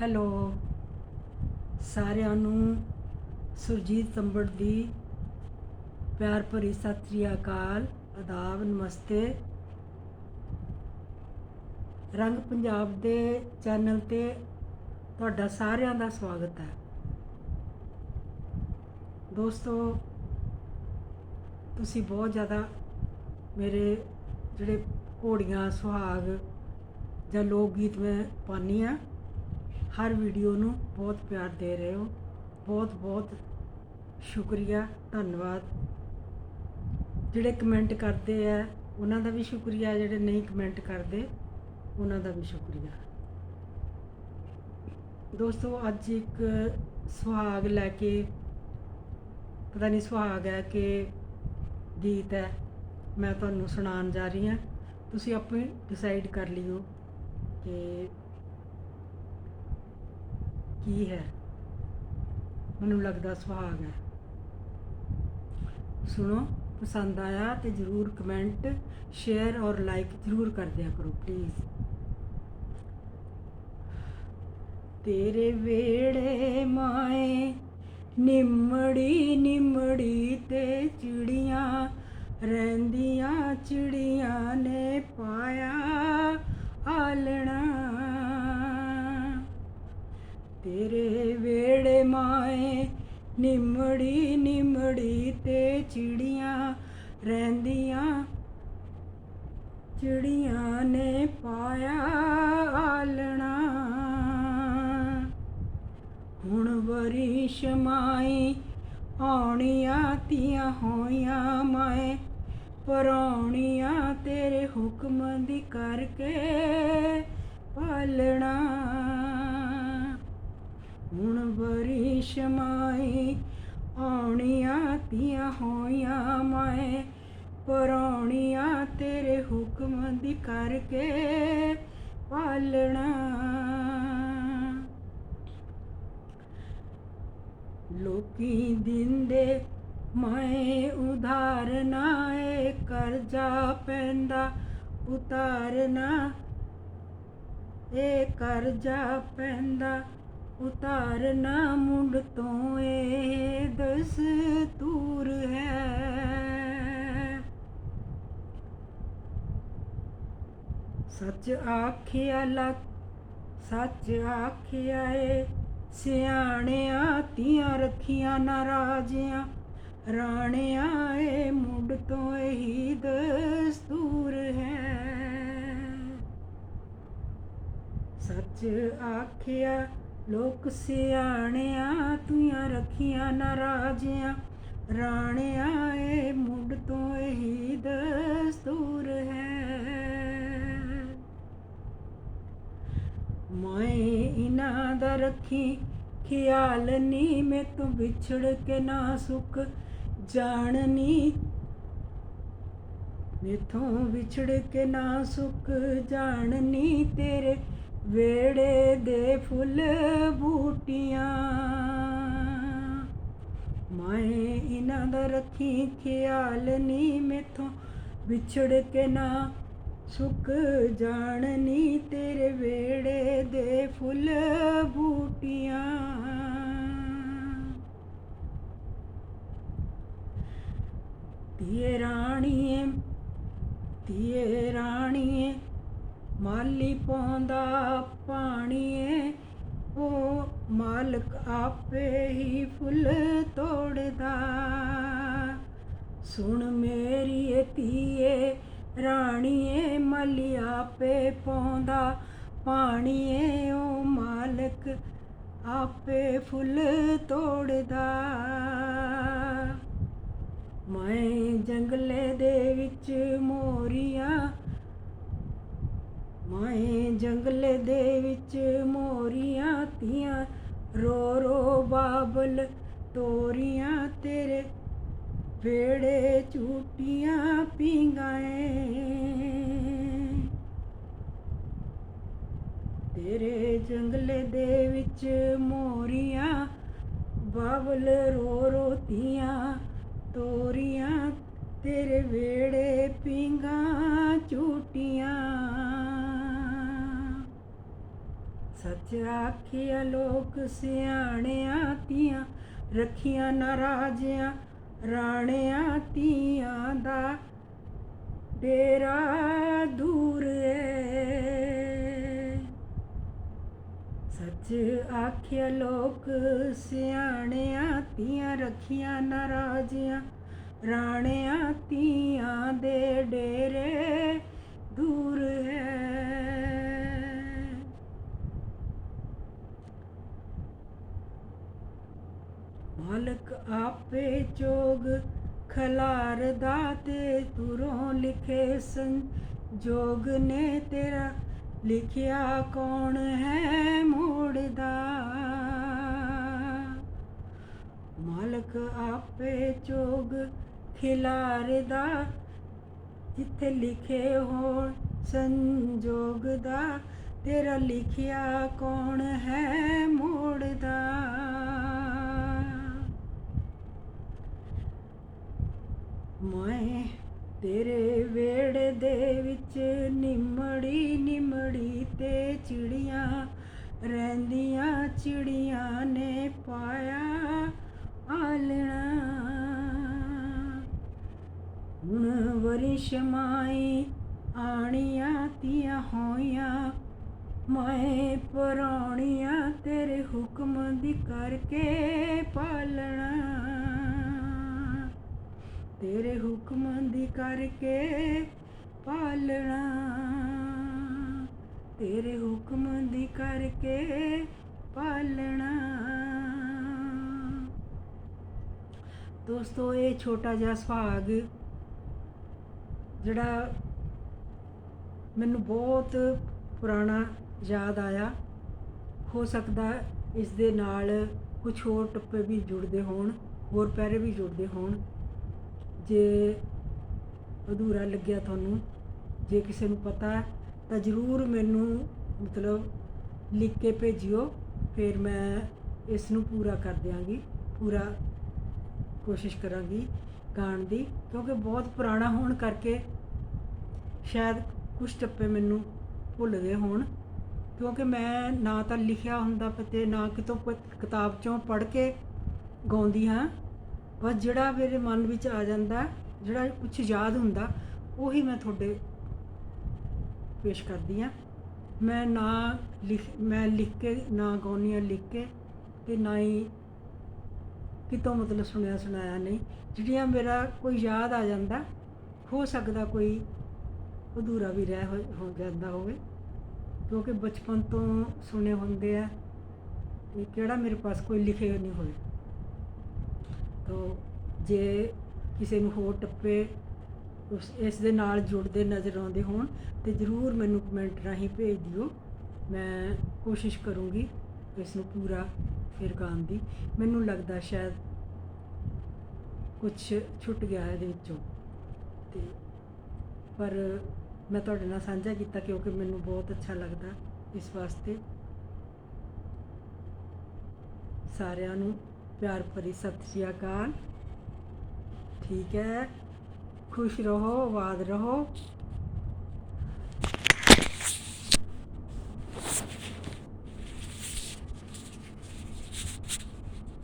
Hello. ਸਾਰਿਆਂ ਨੂੰ ਸੁਰਜੀਤ ਸੰਬੜ ਦੀ ਪਿਆਰ ਭਰੀ ਸਤਿ ਸ੍ਰੀ ਅਕਾਲ। ਅਦਾਬ ਨਮਸਤੇ। ਰੰਗ ਪੰਜਾਬ ਦੇ ਚੈਨਲ ਤੇ ਤੁਹਾਡਾ ਸਾਰਿਆਂ ਦਾ ਸਵਾਗਤ ਹੈ। ਦੋਸਤੋ, ਤੁਸੀਂ ਬਹੁਤ ਜ਼ਿਆਦਾ ਮੇਰੇ ਜਿਹੜੇ ਘੋੜੀਆਂ, ਸੁਹਾਗ ਜਾਂ ਲੋਕ ਗੀਤ ਮੈਂ ਪਾਉਂਦੀ ਹਾਂ। ਹਰ ਵੀਡੀਓ ਨੂੰ ਬਹੁਤ ਪਿਆਰ ਦੇ ਰਹੇ ਹੋ। ਬਹੁਤ ਬਹੁਤ ਸ਼ੁਕਰੀਆ, ਧੰਨਵਾਦ। ਜਿਹੜੇ ਕਮੈਂਟ ਕਰਦੇ ਆ, ਉਹਨਾਂ ਦਾ ਵੀ ਸ਼ੁਕਰੀਆ, ਜਿਹੜੇ ਨਹੀਂ ਕਮੈਂਟ ਕਰਦੇ, ਉਹਨਾਂ ਦਾ ਵੀ ਸ਼ੁਕਰੀਆ। ਦੋਸਤੋ, ਅੱਜ ਇੱਕ ਸੁਹਾਗ ਲੈ ਕੇ, ਪਤਾ ਨਹੀਂ ਸੁਹਾਗ ਹੈ ਕਿ ਗੀਤ ਹੈ, ਮੈਂ ਤੁਹਾਨੂੰ ਸੁਣਾਉਣ ਜਾ ਰਹੀ ਹਾਂ। ਤੁਸੀਂ ਆਪੇ ਡਿਸਾਈਡ ਕਰ ਲਿਓ ਕਿ ਕੀ ਹੈ? ਮੈਨੂੰ ਲੱਗਦਾ ਸੁਹਾਗ ਹੈ। ਸੁਣੋ, ਪਸੰਦ ਆਇਆ ਤੇ ਜਰੂਰ ਕਮੈਂਟ ਸ਼ੇਅਰ ਔਰ ਲਾਈਕ ਜਰੂਰ ਕਰ ਦਿਆ ਕਰੋ ਪਲੀਜ਼ ਤੇਰੇ ਵੇੜੇ ਮਾਏ, ਨਿਮੜੀ ਨਿਮੜੀ ਤੇ ਚਿੜੀਆਂ, ਰਹਿੰਦੀਆਂ ਚਿੜੀਆਂ ਨੇ ਪਾਇਆ, ਆਲਣਾ ਤੇਰੇ ਵੇੜੇ ਮਾਏ ਨਿਮੜੀ ਨਿਮੜੀ ਤੇ ਚਿੜੀਆਂ ਰਹਿੰਦੀਆਂ। ਚਿੜੀਆਂ ਨੇ ਪਾਇਆ ਆਲਣਾ। ਹੁਣ ਵਰੀ ਸ਼ਮਾਈ ਆਉਣੀਆਂ ਤੀਆਂ ਹੋਈਆਂ ਮੈਂ ਪਰੌਣੀਆਂ ਤੇਰੇ ਹੁਕਮ ਦੀ ਕਰਕੇ ਪਾਲਣਾ। ਹੁਣ ਵਰੀ ਸ਼ਮਾਈ ਆਉਣੀਆਂ ਤੀਆਂ ਹੋਈਆਂ ਮੈਂ। ਪਰੌਣੀਆਂ ਤੇਰੇ ਹੁਕਮ ਦੀ ਕਰਕੇ ਪਾਲਣਾ। ਲੋਕੀ ਦਿੰਦੇ, ਮੈਂ ਉਧਾਰਨਾ ਏ ਕਰਜ਼ਾ ਪੈਂਦਾ ਉਤਾਰਨਾ। ਏ ਕਰਜ਼ਾ ਪੈਂਦਾ ਉਤਾਰਨਾ ਮੁੰਡ ਤੋਂ ਏ ਦਸਤੂਰ ਹੈ। ਸੱਚ ਆਖਿਆ ਲੱਖ, ਸੱਚ ਆਖਿਆ ਏ, ਸਿਆਣਿਆਂ ਤੀਆਂ ਰੱਖੀਆਂ ਨਾ ਰਾਜਿਆਂ, ਰਾਣਿਆਂ ਏ, ਮੁੰਡ ਤੋਂ ਇਹੀ ਦਸਤੂਰ ਹੈ। ਸੱਚ ਆਖਿਆ ਲੋਕ ਸਿਆਣਿਆਂ ਤੂੰ ਰੱਖੀਆਂ ਨਾ ਰਾਜਿਆਂ ਰਾਣਿਆਂ ਏ ਮੁੱਢ ਤੋਂ ਇਹੀ ਦਸਤੂਰ ਹੈ। ਮੈਂ ਇਨਾਂ ਦਾ ਰੱਖੀ ਖਿਆਲ ਨੀ ਮੈਂ ਤੂੰ ਵਿਛੜ ਕੇ ਨਾ ਸੁਖ ਜਾਣਨੀ। ਮੇਥੋਂ ਵਿਛੜ ਕੇ ਨਾ ਸੁਖ ਜਾਣਨੀ, ਤੇਰੇ ਵੇੜੇ ਦੇ ਫੁੱਲ ਬੂਟੀਆਂ। ਮੈਂ ਇਹਨਾਂ ਦਾ ਰੱਖੀ ਖਿਆਲ ਨੀ ਮੇਥੋਂ, ਵਿਛੜ ਕੇ ਨਾ ਸੁੱਕ ਜਾਣ ਜਾਣਨੀ ਤੇਰੇ ਵੇੜੇ ਦੇ ਫੁੱਲ ਬੂਟੀਆਂ। ਤੀਏ ਰਾਣੀਏ ਤੀਏ ਰਾਣੀਏ ਮਾਲੀ ਪਾਉਂਦਾ ਪਾਣੀਏ, ਉਹ ਮਾਲਕ ਆਪੇ ਹੀ ਫੁੱਲ ਤੋੜਦਾ। ਸੁਣ ਮੇਰੀ ਏ ਧੀਏ, ਰਾਣੀਏ, ਮਾਲੀ ਆਪੇ ਪਾਉਂਦਾ ਪਾਣੀਏ, ਉਹ ਮਾਲਕ ਆਪੇ ਫੁੱਲ ਤੋੜਦਾ। ਮੈਂ ਜੰਗਲੇ ਦੇ ਵਿੱਚ ਮੋਰੀ ਮਾਏ ਜੰਗਲੇ ਦੇ ਵਿੱਚ ਮੋਰੀਆਂ ਤੀਆਂ, ਰੋ ਰੋ ਬਾਬਲ ਤੋਰੀਆਂ ਤੇਰੇ ਵੇੜੇ ਝੂਟੀਆਂ ਪਿੰਗਾਏ ਤੇਰੇ ਜੰਗਲੇ ਦੇ ਵਿੱਚ ਮੋਰੀਆਂ, ਬਾਬਲ ਰੋ ਰੋ ਤੀਆਂ, ਤੋਰੀਆਂ ਤੇਰੇ ਵੇੜੇ ਪਿੰਗਾ ਝੂਟੀਆਂ ਸੱਚ ਆਖਿਆ, ਲੋਕ ਸਿਆਣਿਆਂ ਤੀਆਂ, ਰੱਖੀਆਂ ਨਾ ਰਾਜਿਆਂ, ਰਾਣਿਆਂ ਤੀਆਂ ਦਾ ਡੇਰਾ ਦੂਰ ਏ। ਸੱਚ ਆਖਿਆ, ਲੋਕ ਸਿਆਣਿਆਂ ਤੀਆਂ, ਰੱਖੀਆਂ ਨਾ ਰਾਜਿਆਂ, ਰਾਣਿਆਂ ਤੀਆਂ ਦੇ ਡੇਰੇ ਦੂਰ ਹੈ ਮਾਲਕ ਆਪੇ ਚੋਗ ਖਲਾਰਦਾ ਤੇ ਤੁਰੋਂ ਲਿਖੇ ਸੰਜੋਗ ਨੇ ਤੇਰਾ ਲਿਖਿਆ ਕੌਣ ਹੈ ਮੋੜਦਾ? ਮਾਲਕ ਆਪੇ ਚੋਗ ਖਿਲਾਰਦਾ ਜਿੱਥੇ ਲਿਖੇ ਹੋਣ ਸੰਜੋਗ ਦਾ ਤੇਰਾ ਲਿਖਿਆ ਕੌਣ ਹੈ ਮੋੜਦਾ? ਮੈਂ ਤੇਰੇ ਵੇੜੇ ਦੇ ਵਿੱਚ ਨਿਮੜੀ ਨਿਮੜੀ ਤੇ ਚਿੜੀਆਂ ਰਹਿੰਦੀਆਂ ਚਿੜੀਆਂ ਨੇ ਪਾਇਆ ਆਲਣਾ। ਹੁਣ ਵਰਿਸ਼ਮਾਈ ਆਣੀਆਂ ਤੀਆਂ ਹੋਈਆਂ, ਮੈਂ ਪਰੌਣੀਆਂ ਤੇਰੇ ਹੁਕਮ ਦੀ ਕਰਕੇ ਪਾਲਣਾ। ਤੇਰੇ ਹੁਕਮਾਂ ਦੀ ਕਰਕੇ ਪਾਲਣਾ। ਤੇਰੇ ਹੁਕਮਾਂ ਦੀ ਕਰਕੇ ਪਾਲਣਾ। ਦੋਸਤੋ, ਇਹ ਛੋਟਾ ਜਿਹਾ ਸੁਹਾਗ ਜਿਹੜਾ ਮੈਨੂੰ ਬਹੁਤ ਪੁਰਾਣਾ ਯਾਦ ਆਇਆ। ਹੋ ਸਕਦਾ ਇਸ ਦੇ ਨਾਲ ਕੁਝ ਹੋਰ ਟੱਪੇ ਵੀ ਜੁੜਦੇ ਹੋਣ, ਹੋਰ ਪੈਰੇ ਵੀ ਜੁੜਦੇ ਹੋਣ। ਜੇ ਅਧੂਰਾ ਲੱਗਿਆ ਤੁਹਾਨੂੰ, ਜੇ ਕਿਸੇ ਨੂੰ ਪਤਾ ਹੈ, ਤਾਂ ਜ਼ਰੂਰ ਮੈਨੂੰ ਮਤਲਬ ਲਿਖ ਕੇ ਭੇਜਿਓ, ਫਿਰ ਮੈਂ ਇਸ ਨੂੰ ਪੂਰਾ ਕਰ ਦਿਆਂਗੀ, ਪੂਰਾ ਕੋਸ਼ਿਸ਼ ਕਰਾਂਗੀ ਗਾਣ ਦੀ, ਕਿਉਂਕਿ ਬਹੁਤ ਪੁਰਾਣਾ ਹੋਣ ਕਰਕੇ ਸ਼ਾਇਦ ਕੁਝ ਟੱਪੇ ਮੈਨੂੰ ਭੁੱਲ ਗਏ ਹੋਣ, ਕਿਉਂਕਿ ਮੈਂ ਨਾ ਤਾਂ ਲਿਖਿਆ ਹੁੰਦਾ ਤੇ ਨਾ ਕਿਤੋਂ ਕਿਤਾਬ ਚੋਂ ਪੜ੍ਹ ਕੇ ਗਾਉਂਦੀ ਹਾਂ। ਬਸ ਜਿਹੜਾ ਮੇਰੇ ਮਨ ਵਿੱਚ ਆ ਜਾਂਦਾ, ਜਿਹੜਾ ਕੁਝ ਯਾਦ ਹੁੰਦਾ, ਉਹੀ ਮੈਂ ਤੁਹਾਡੇ ਪੇਸ਼ ਕਰਦੀ ਹਾਂ। ਮੈਂ ਨਾ ਲਿਖ, ਮੈਂ ਲਿਖ ਕੇ ਨਾ ਗਾਉਂਦੀ ਹਾਂ, ਲਿਖ ਕੇ ਤੇ ਨਾ ਹੀ ਕਿਤੋਂ ਮਤਲਬ ਸੁਣਿਆ, ਸੁਣਾਇਆ ਨਹੀਂ। ਜਿਹੜੀਆਂ ਮੇਰਾ ਕੋਈ ਯਾਦ ਆ ਜਾਂਦਾ, ਹੋ ਸਕਦਾ ਕੋਈ ਅਧੂਰਾ ਵੀ ਰਹਿ ਹੋ- ਹੋ ਜਾਂਦਾ ਹੋਵੇ, ਕਿਉਂਕਿ ਬਚਪਨ ਤੋਂ ਸੁਣੇ ਹੁੰਦੇ ਆ ਤੇ ਕਿਹੜਾ ਮੇਰੇ ਪਾਸ ਕੋਈ ਲਿਖੇ ਨਹੀਂ ਹੋਏ। ਤੋ ਜੇ ਕਿਸੇ ਨੂੰ ਹੋਰ ਟੱਪੇ, ਉਸ, ਇਸ ਦੇ ਨਾਲ ਜੁੜਦੇ ਨਜ਼ਰ ਆਉਂਦੇ ਹੋਣ, ਤੇ ਜਰੂਰ ਮੈਨੂੰ ਕਮੈਂਟ ਰਾਹੀਂ ਭੇਜ ਦਿਓ। ਮੈਂ ਕੋਸ਼ਿਸ਼ ਕਰੂੰਗੀ ਇਸ ਨੂੰ ਪੂਰਾ ਫਿਰ ਗਾਉਣ ਦੀ। ਮੈਨੂੰ ਲੱਗਦਾ ਸ਼ਾਇਦ ਕੁਝ ਛੁੱਟ ਗਿਆ ਇਹਦੇ ਵਿੱਚੋਂ। ਤੇ ਪਰ ਮੈਂ ਤੁਹਾਡੇ ਨਾਲ ਸਾਂਝਾ ਕੀਤਾ ਕਿਉਂਕਿ ਮੈਨੂੰ ਬਹੁਤ ਅੱਛਾ ਲੱਗਦਾ ਇਸ ਵਾਸਤੇ। ਸਾਰਿਆਂ ਨੂੰ ਪਿਆਰ ਭਰੀ ਸਤਿ ਸ਼੍ਰੀ ਅਕਾਲ। ਠੀਕ ਹੈ। ਖੁਸ਼ ਰਹੋ ਆਬਾਦ ਰਹੋ।